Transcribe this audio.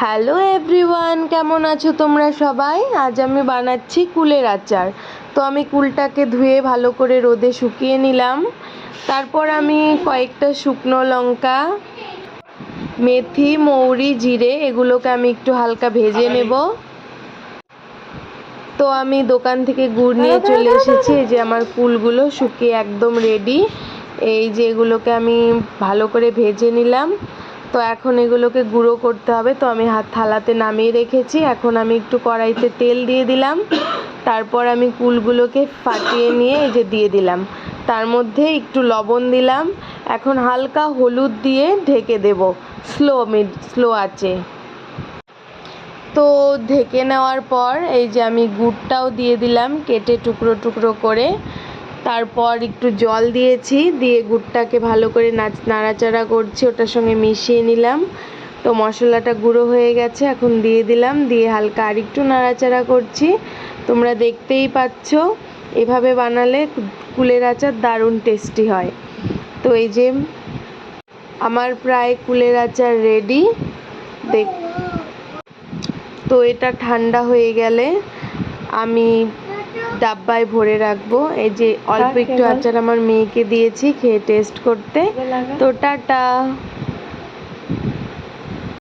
Hello everyone কেমন আছো তোমরা সবাই? আজ আমি বানাচ্ছি কুলের আচার। তো আমি কুলটাকে ধুয়ে ভালো করে রোদে শুকিয়ে নিলাম। তারপর আমি কয়েকটা শুকনো লঙ্কা মেথি মৌরি জিরে এগুলোকে আমি একটু হালকা ভেজে নেব। তো আমি দোকান থেকে গুড় নিয়ে চলে এসেছি। যে আমার কুলগুলো শুকিয়ে একদম রেডি এই যে এগুলোকে আমি ভালো করে ভেজে নিলাম। তো এখন এগুলোকে গুঁড়ো করতে হবে। তো আমি হাত থালাতে নামিয়ে রেখেছি। এখন আমি একটু কড়াইতে তেল দিয়ে দিলাম। তারপর আমি কুলগুলোকে ফাটিয়ে নিয়ে এই যে দিয়ে দিলাম। তার মধ্যে একটু লবণ দিলাম। এখন হালকা হলুদ দিয়ে ঢেকে দেব। স্লো মিড, স্লো আছে তো ঢেকে নেওয়ার পর এই যে আমি গুড়টাও দিয়ে দিলাম কেটে টুকরো টুকরো করে। তারপর একটু জল দিয়েছি, দিয়ে গুড়টাকে ভালো করে নাচ, নাড়াচাড়া করছি, ওটার সঙ্গে মিশিয়ে নিলাম। তো মশলাটা গুঁড়ো হয়ে গেছে, এখন দিয়ে দিলাম, দিয়ে হালকা আর একটু নাড়াচাড়া করছি। তোমরা দেখতেই পাচ্ছ, এভাবে বানালে কুলের আচার দারুণ টেস্টি হয়। তো এই যে, আমার প্রায় কুলের আচার রেডি। দেখ তো এটা ঠান্ডা হয়ে গেলে আমি ডাব্বায় ভরে রাখব। এই যে অল্প একটু আচার আমার মেয়েকে দিয়েছি খেয়ে টেস্ট করতে। তো টাটা।